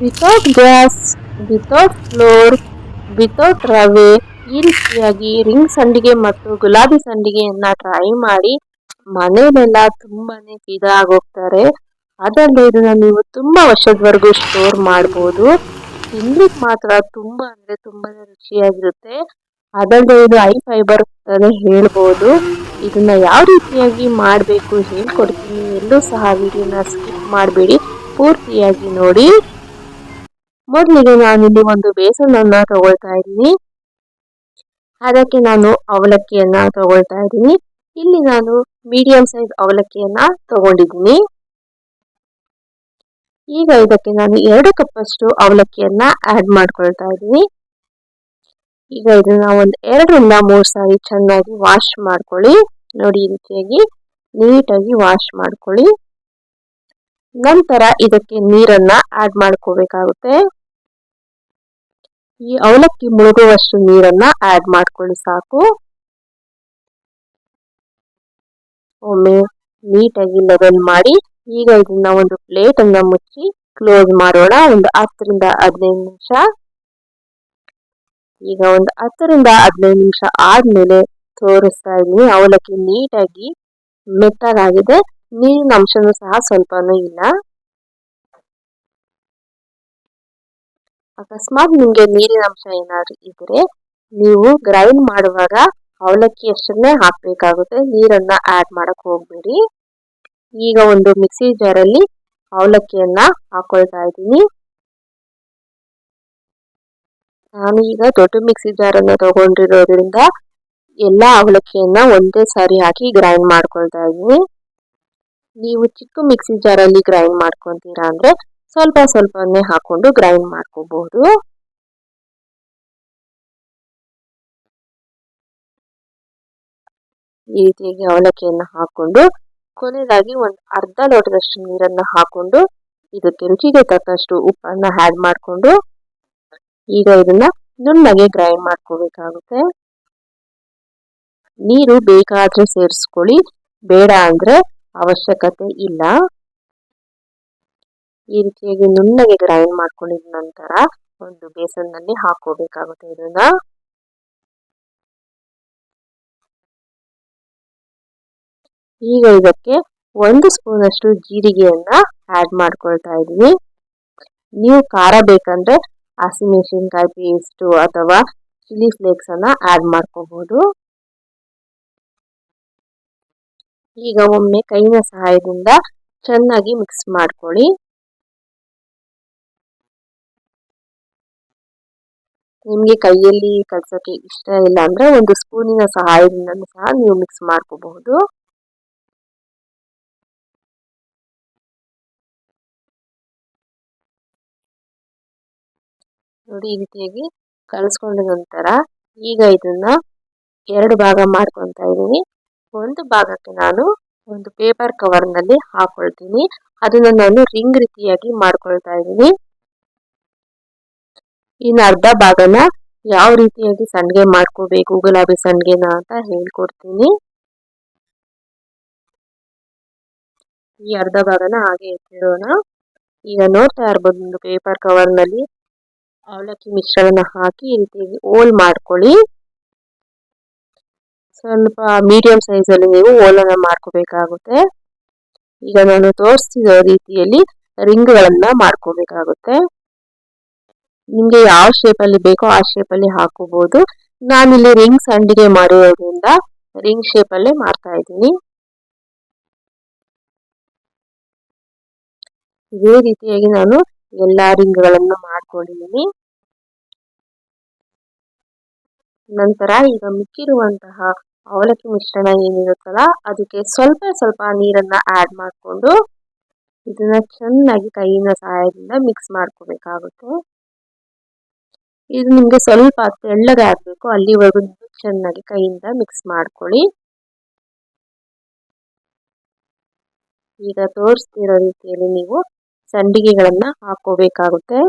Without gas without flour without ರವೆ ಈ ರೀತಿಯಾಗಿ ರಿಂಗ್ ಸಂಡಿಗೆ ಮತ್ತು ಗುಲಾಬಿ ಸಂಡಿಗೆಯನ್ನ ಟ್ರೈ ಮಾಡಿ ಮನೆಯಲ್ಲೆಲ್ಲ ತುಂಬಾನೇ ಫಿದಾ ಆಗೋಗ್ತಾರೆ ಅದಲ್ಲದೆ ಇದನ್ನ ನೀವು ತುಂಬಾ ವರ್ಷದವರೆಗೂ ಸ್ಟೋರ್ ಮಾಡ್ಬೋದು. ತಿನ್ಲಿಕ್ಕೆ ಮಾತ್ರ ತುಂಬಾ ಅಂದ್ರೆ ತುಂಬಾ ರುಚಿಯಾಗಿರುತ್ತೆ. ಅದಲ್ಲದೆ ಇದು ಐ ಫೈಬರ್ ಅಂತಾನೆ ಹೇಳ್ಬೋದು. ಇದನ್ನ ಯಾವ ರೀತಿಯಾಗಿ ಮಾಡಬೇಕು ಹೇಳ್ಕೊಡ್ತೀನಿ. ಎಲ್ಲೂ ಸಹ ವಿಡಿಯೋನ ಸ್ಕಿಪ್ ಮಾಡಬೇಡಿ. ಪೂರ್ತಿಯಾಗಿ ನೋಡಿ. ಮೊದಲಿಗೆ ನಾನಿಲ್ಲಿ ಒಂದು ಬೇಸನನ್ನ ತಗೊಳ್ತಾ ಇದ್ದೀನಿ. ಅದಕ್ಕೆ ನಾನು ಅವಲಕ್ಕಿಯನ್ನ ತಗೊಳ್ತಾ ಇದ್ದೀನಿ. ಇಲ್ಲಿ ನಾನು ಮೀಡಿಯಂ ಸೈಜ್ ಅವಲಕ್ಕಿಯನ್ನ ತಗೊಂಡಿದ್ದೀನಿ. ಈಗ ಇದಕ್ಕೆ ನಾನು ಎರಡು ಕಪ್ಪಷ್ಟು ಅವಲಕ್ಕಿಯನ್ನ ಆಡ್ ಮಾಡ್ಕೊಳ್ತಾ ಇದ್ದೀನಿ. ಈಗ ಇದನ್ನ ಒಂದು ಎರಡರಿಂದ ಮೂರು ಸಾರಿ ಚೆನ್ನಾಗಿ ವಾಶ್ ಮಾಡ್ಕೊಳ್ಳಿ. ನೋಡಿ ಈ ರೀತಿಯಾಗಿ ನೀಟಾಗಿ ವಾಶ್ ಮಾಡ್ಕೊಳ್ಳಿ. ನಂತರ ಇದಕ್ಕೆ ನೀರನ್ನ ಆಡ್ ಮಾಡ್ಕೋಬೇಕಾಗುತ್ತೆ. ಈ ಅವಲಕ್ಕಿ ಮುಳುಗುವಷ್ಟು ನೀರನ್ನ ಆಡ್ ಮಾಡ್ಕೊಳ್ಳಿ ಸಾಕು. ಒಮ್ಮೆ ನೀಟಾಗಿ ಲೆವೆಲ್ ಮಾಡಿ, ಈಗ ಇದನ್ನ ಒಂದು ಪ್ಲೇಟ್ ಮುಚ್ಚಿ ಕ್ಲೋಸ್ ಮಾಡೋಣ. ಒಂದು ಹತ್ತರಿಂದ ಹದಿನೈದು ನಿಮಿಷ. ಈಗ ಒಂದು ಹತ್ತರಿಂದ ಹದಿನೈದು ನಿಮಿಷ ಆದ್ಮೇಲೆ ತೋರಿಸ್ತಾ ಇದ್ದೀನಿ. ಅವಲಕ್ಕಿ ನೀಟಾಗಿ ಮೆತ್ತಗಾಗಿದೆ. ನೀರಿನ ಅಂಶನೂ ಸಹ ಸ್ವಲ್ಪನೂ ಇಲ್ಲ. ಅಕಸ್ಮಾತ್ ನಿಮಗೆ ನೀರಿನ ಅಂಶ ಏನಾದ್ರು ಇದ್ರೆ ನೀವು ಗ್ರೈಂಡ್ ಮಾಡುವಾಗ ಅವಲಕ್ಕಿ ಅಷ್ಟನ್ನೇ ಹಾಕಬೇಕಾಗುತ್ತೆ. ನೀರನ್ನ ಆಡ್ ಮಾಡಕ್ ಹೋಗ್ಬೇಡಿ. ಈಗ ಒಂದು ಮಿಕ್ಸಿ ಜಾರಲ್ಲಿ ಅವಲಕ್ಕಿಯನ್ನ ಹಾಕೊಳ್ತಾ ಇದ್ದೀನಿ. ನಾನು ಈಗ ದೊಡ್ಡ ಮಿಕ್ಸಿ ಜಾರನ್ನು ತಗೊಂಡಿರೋದ್ರಿಂದ ಎಲ್ಲ ಅವಲಕ್ಕಿಯನ್ನ ಒಂದೇ ಸಾರಿ ಹಾಕಿ ಗ್ರೈಂಡ್ ಮಾಡ್ಕೊಳ್ತಾ ಇದ್ದೀನಿ. ನೀವು ಚಿಕ್ಕ ಮಿಕ್ಸಿ ಜಾರಲ್ಲಿ ಗ್ರೈಂಡ್ ಮಾಡ್ಕೊತೀರಾ ಅಂದ್ರೆ ಸ್ವಲ್ಪ ಸ್ವಲ್ಪನೇ ಹಾಕೊಂಡು ಗ್ರೈಂಡ್ ಮಾಡ್ಕೋಬಹುದು ಈ ರೀತಿಯಾಗಿ ಅವಲಕ್ಕಿಯನ್ನು ಹಾಕೊಂಡು ಕೊನೆಯದಾಗಿ ಒಂದು ಅರ್ಧ ಲೋಟದಷ್ಟು ನೀರನ್ನ ಹಾಕೊಂಡು ಇದಕ್ಕೆ ರುಚಿಗೆ ತಕ್ಕಷ್ಟು ಉಪ್ಪನ್ನ ಆ್ಯಡ್ ಮಾಡಿಕೊಂಡು, ಈಗ ಇದನ್ನ ನುಣ್ಣಗೆ ಗ್ರೈಂಡ್ ಮಾಡ್ಕೋಬೇಕಾಗುತ್ತೆ. ನೀರು ಬೇಕಾದ್ರೆ ಸೇರಿಸ್ಕೊಳ್ಳಿ, ಬೇಡ ಅಂದ್ರೆ ಅವಶ್ಯಕತೆ ಇಲ್ಲ. ಈ ರೀತಿಯಾಗಿ ನುಣ್ಣಗೆ ಗ್ರೈಂಡ್ ಮಾಡ್ಕೊಂಡಿದ ನಂತರ ಒಂದು ಬೇಸನ್ನಲ್ಲಿ ಹಾಕೋಬೇಕಾಗುತ್ತೆ ಇದನ್ನ. ಈಗ ಇದಕ್ಕೆ ಒಂದು ಸ್ಪೂನ್ ಅಷ್ಟು ಜೀರಿಗೆಯನ್ನ ಆಡ್ ಮಾಡ್ಕೊಳ್ತಾ ಇದ್ದೀನಿ. ನೀವು ಖಾರ ಬೇಕಂದ್ರೆ ಹಸಿಮೆಣಸಿನ್ಕಾಯಿ ಪೇಸ್ಟು ಅಥವಾ ಚಿಲ್ಲಿ ಫ್ಲೇಕ್ಸ್ ಅನ್ನ ಆಡ್ ಮಾಡ್ಕೋಬಹುದು ಈಗ ಒಮ್ಮೆ ಕೈನ ಸಹಾಯದಿಂದ ಚೆನ್ನಾಗಿ ಮಿಕ್ಸ್ ಮಾಡ್ಕೊಳ್ಳಿ. ನಿಮಗೆ ಕೈಯಲ್ಲಿ ಕಲ್ಸೋಕೆ ಇಷ್ಟ ಇಲ್ಲ ಅಂದರೆ ಒಂದು ಸ್ಪೂನಿನ ಸಹಾಯದಿಂದ ಸಹ ನೀವು ಮಿಕ್ಸ್ ಮಾಡ್ಕೋಬಹುದು. ನೋಡಿ ಈ ರೀತಿಯಾಗಿ ಕಲಿಸ್ಕೊಂಡ ನಂತರ ಈಗ ಇದನ್ನ ಎರಡು ಭಾಗ ಮಾಡ್ಕೊತಾ ಇದ್ದೀನಿ. ಒಂದು ಭಾಗಕ್ಕೆ ನಾನು ಒಂದು ಪೇಪರ್ ಕವರ್ನಲ್ಲಿ ಹಾಕೊಳ್ತೀನಿ. ಅದನ್ನ ನಾನು ರಿಂಗ್ ರೀತಿಯಾಗಿ ಮಾಡ್ಕೊಳ್ತಾ ಇದ್ದೀನಿ. ಇನ್ನು ಅರ್ಧ ಭಾಗನ ಯಾವ ರೀತಿಯಾಗಿ ಸಂಡಿಗೆ ಮಾಡ್ಕೋಬೇಕು ಗುಲಾಬಿ ಸಂಡಿಗೆನ ಅಂತ ಹೇಳ್ಕೊಡ್ತೀನಿ. ಈ ಅರ್ಧ ಭಾಗನ ಹಾಗೆ ಎತ್ತಿಡೋಣ. ಈಗ ನೋಡ್ತಾ ಇರ್ಬೋದು ಒಂದು ಪೇಪರ್ ಕವರ್ನಲ್ಲಿ ಅವಲಕ್ಕಿ ಮಿಶ್ರಣ ಹಾಕಿ ಈ ರೀತಿಯಾಗಿ ಓಲ್ ಮಾಡ್ಕೊಳ್ಳಿ. ಸ್ವಲ್ಪ ಮೀಡಿಯಂ ಸೈಜಲ್ಲಿ ನೀವು ಓಲನ್ನ ಮಾಡ್ಕೋಬೇಕಾಗುತ್ತೆ. ಈಗ ನಾನು ತೋರಿಸಿದ ರೀತಿಯಲ್ಲಿ ರಿಂಗ್ಗಳನ್ನ ಮಾಡ್ಕೋಬೇಕಾಗುತ್ತೆ. ನಿಮ್ಗೆ ಯಾವ ಶೇಪಲ್ಲಿ ಬೇಕೋ ಆ ಶೇಪಲ್ಲಿ ಹಾಕೋಬಹುದು ನಾನಿಲ್ಲಿ ರಿಂಗ್ ಸಂಡಿಗೆ ಮಾಡಿರೋದ್ರಿಂದ ರಿಂಗ್ ಶೇಪಲ್ಲೇ ಮಾಡ್ತಾ ಇದ್ದೀನಿ. ಇದೇ ರೀತಿಯಾಗಿ ನಾನು ಎಲ್ಲಾ ರಿಂಗ್ಗಳನ್ನು ಮಾಡ್ಕೊಂಡಿದ್ದೀನಿ. ನಂತರ ಈಗ ಮಿಕ್ಕಿರುವಂತಹ ಅವಲಕ್ಕಿ ಮಿಶ್ರಣ ಏನಿರುತ್ತಲ್ಲ, ಅದಕ್ಕೆ ಸ್ವಲ್ಪ ಸ್ವಲ್ಪ ನೀರನ್ನ ಆಡ್ ಮಾಡಿಕೊಂಡು ಇದನ್ನ ಚೆನ್ನಾಗಿ ಕೈಯಿನ ಸಹಾಯದಿಂದ ಮಿಕ್ಸ್ ಮಾಡ್ಕೋಬೇಕಾಗುತ್ತೆ. ಇದು ನಿಮಗೆ ಸ್ವಲ್ಪ ತೆಳ್ಳಗೆ ಆಗಬೇಕು. ಅಲ್ಲಿವರೆಗೂ ಚೆನ್ನಾಗಿ ಕೈಯಿಂದ ಮಿಕ್ಸ್ ಮಾಡ್ಕೊಳ್ಳಿ. ಈಗ ತೋರಿಸ್ತಿರೋ ರೀತಿಯಲ್ಲಿ ನೀವು ಸಂಡಿಗೆಗಳನ್ನು ಹಾಕೋಬೇಕಾಗುತ್ತೆ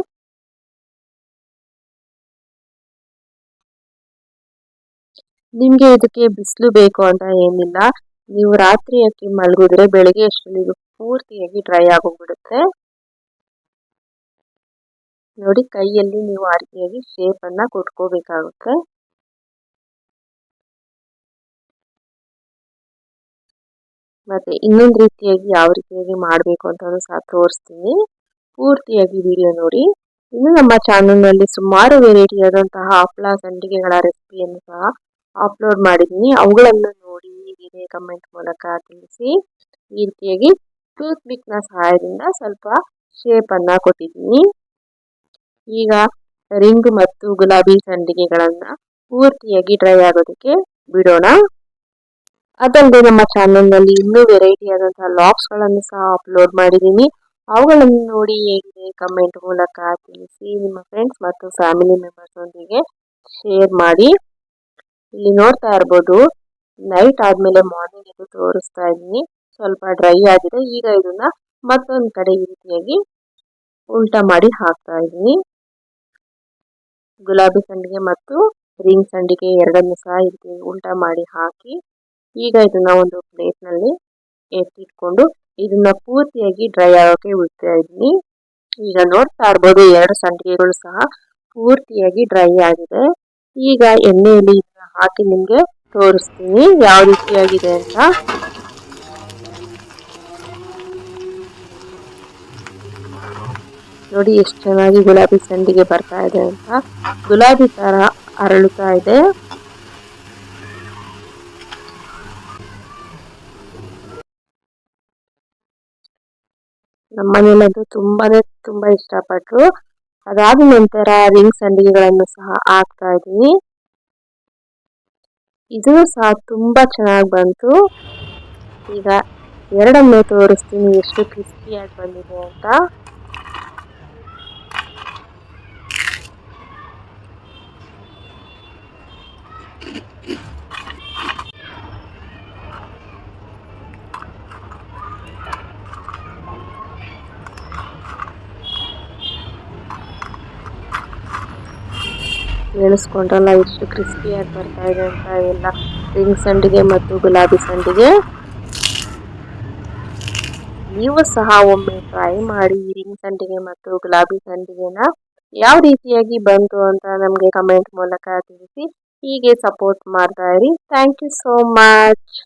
ನಿಮಗೆ ಇದಕ್ಕೆ ಬಿಸಿಲು ಬೇಕು ಅಂತ ಏನಿಲ್ಲ. ನೀವು ರಾತ್ರಿ ಅಕ್ಕಿ ಮಲಗಿದ್ರೆ ಬೆಳಗ್ಗೆ ನೀವು ಪೂರ್ತಿಯಾಗಿ ಡ್ರೈ ಆಗೋಗ್ಬಿಡುತ್ತೆ ನೋಡಿ ಕೈಯಲ್ಲಿ ನೀವು ಆ ರೀತಿಯಾಗಿ ಶೇಪ್ ಅನ್ನ ಕೊಟ್ಕೋಬೇಕಾಗುತ್ತೆ. ಮತ್ತೆ ಇನ್ನೊಂದು ರೀತಿಯಾಗಿ ಯಾವ ರೀತಿಯಾಗಿ ಮಾಡಬೇಕು ಅಂತ ಸಹ ತೋರಿಸ್ತೀನಿ. ಪೂರ್ತಿಯಾಗಿ ವಿಡಿಯೋ ನೋಡಿ. ಇನ್ನು ನಮ್ಮ ಚಾನಲ್ನಲ್ಲಿ ಸುಮಾರು ವೆರೈಟಿ ಆದಂತಹ ಹಪ್ಳ ಸಂಡಿಗೆಗಳ ರೆಸಿಪಿಯನ್ನು ಸಹ ಅಪ್ಲೋಡ್ ಮಾಡಿದ್ದೀನಿ. ಅವುಗಳನ್ನು ನೋಡಿ ಹೀಗೆ ಕಮೆಂಟ್ ಮೂಲಕ ತಿಳಿಸಿ. ಈ ರೀತಿಯಾಗಿ ಟೂತ್ನ ಸಹಾಯದಿಂದ ಸ್ವಲ್ಪ ಶೇಪ್ ಅನ್ನ ಕೊಟ್ಟಿದ್ದೀನಿ. ಈಗ ರಿಂಗ್ ಮತ್ತು ಗುಲಾಬಿ ಸಂಡಿಗೆಗಳನ್ನ ಪೂರ್ತಿಯಾಗಿ ಡ್ರೈ ಆಗೋದಕ್ಕೆ ಬಿಡೋಣ. ಅದಲ್ಲದೆ ನಮ್ಮ ಚಾನಲ್ನಲ್ಲಿ ಇನ್ನೂ ವೆರೈಟಿ ಆದಂತಹ ಲಾಕ್ಸ್ಗಳನ್ನು ಸಹ ಅಪ್ಲೋಡ್ ಮಾಡಿದ್ದೀನಿ ಅವುಗಳನ್ನು ನೋಡಿ ಹೇಗಿದೆ? ಕಮೆಂಟ್ ಮೂಲಕ ತಿಳಿಸಿ ನಿಮ್ಮ ಫ್ರೆಂಡ್ಸ್ ಮತ್ತು ಫ್ಯಾಮಿಲಿ ಮೆಂಬರ್ಸ್ ಒಂದಿಗೆ ಶೇರ್ ಮಾಡಿ. ಇಲ್ಲಿ ನೋಡ್ತಾ ಇರ್ಬೋದು ನೈಟ್ ಆದಮೇಲೆ ಮಾರ್ನಿಂಗ್ ಇದು ತೋರಿಸ್ತಾ ಇದ್ದೀನಿ. ಸ್ವಲ್ಪ ಡ್ರೈ ಆಗಿದೆ. ಈಗ ಇದನ್ನ ಮತ್ತೊಂದು ಕಡೆ ಈ ರೀತಿಯಾಗಿ ಉಲ್ಟಾ ಮಾಡಿ ಹಾಕ್ತಾ ಇದ್ದೀನಿ. ಗುಲಾಬಿ ಸಂಡಿಗೆ ಮತ್ತು ರಿಂಗ್ ಸಂಡಿಗೆ ಎರಡನ್ನು ಸಹ ಇಲ್ಲಿ ಉಲ್ಟ ಮಾಡಿ ಹಾಕಿ, ಈಗ ಇದನ್ನ ಒಂದು ಪ್ಲೇಟ್ನಲ್ಲಿ ಎತ್ತಿಟ್ಕೊಂಡು ಇದನ್ನ ಪೂರ್ತಿಯಾಗಿ ಡ್ರೈ ಆಗೋಕೆ ಬಿಡ್ತಾ ಇದ್ದೀನಿ. ಈಗ ನೋಡ್ತಾ ಇರ್ಬೋದು ಎರಡು ಸಂಡಿಗೆಗಳು ಸಹ ಪೂರ್ತಿಯಾಗಿ ಡ್ರೈ ಆಗಿದೆ. ಈಗ ಎಣ್ಣೆಯಲ್ಲಿ ಹಾಕಿ ನಿಮಗೆ ತೋರಿಸ್ತೀನಿ. ಯಾವ ರೀತಿಯಾಗಿದೆ ಅಂತ ನೋಡಿ ಎಷ್ಟು ಚೆನ್ನಾಗಿ ಗುಲಾಬಿ ಸಂಡಿಗೆ ಬರ್ತಾ ಇದೆ ಅಂತ. ಗುಲಾಬಿ ತರ ಅರಳುತ್ತಾ ಇದೆ. ನಮ್ಮನೇಲಂತೂ ತುಂಬಾನೇ ತುಂಬಾ ಇಷ್ಟಪಟ್ರು. ಅದಾದ ನಂತರ ರಿಂಗ್ ಸಂಡಿಗೆಗಳನ್ನು ಸಹ ಹಾಕ್ತಾ ಇದ್ದೀನಿ. ಇದು ಸಹ ತುಂಬಾ ಚೆನ್ನಾಗಿ ಬಂತು. ಈಗ ಎರಡನ್ನು ತೋರಿಸ್ತೀನಿ, ಎಷ್ಟು ಕ್ರಿಸ್ಪಿಯಾಗಿ ಬಂದಿದೆ ಅಂತ. ಎಣಿಸ್ಕೊಂಡ್ರಲ್ಲ ಎಷ್ಟು ಕ್ರಿಸ್ಪಿಯಾಗಿ ಬರ್ತಾ ಇದೆ ಅಂತ ಎಲ್ಲ ರಿಂಗ್ ಸಂಡಿಗೆ ಮತ್ತು ಗುಲಾಬಿ ಸಂಡಿಗೆ ನೀವು ಸಹ ಒಮ್ಮೆ ಟ್ರೈ ಮಾಡಿ ರಿಂಗ್ ಸಂಡಿಗೆ ಮತ್ತು ಗುಲಾಬಿ ಸಂಡಿಗೆನ ಯಾವ ರೀತಿಯಾಗಿ ಬಂತು ಅಂತ ನಮಗೆ ಕಮೆಂಟ್ ಮೂಲಕ ತಿಳಿಸಿ. ಹೀಗೆ ಸಪೋರ್ಟ್ ಮಾಡ್ತಾ ಇರಿ. Thank you so much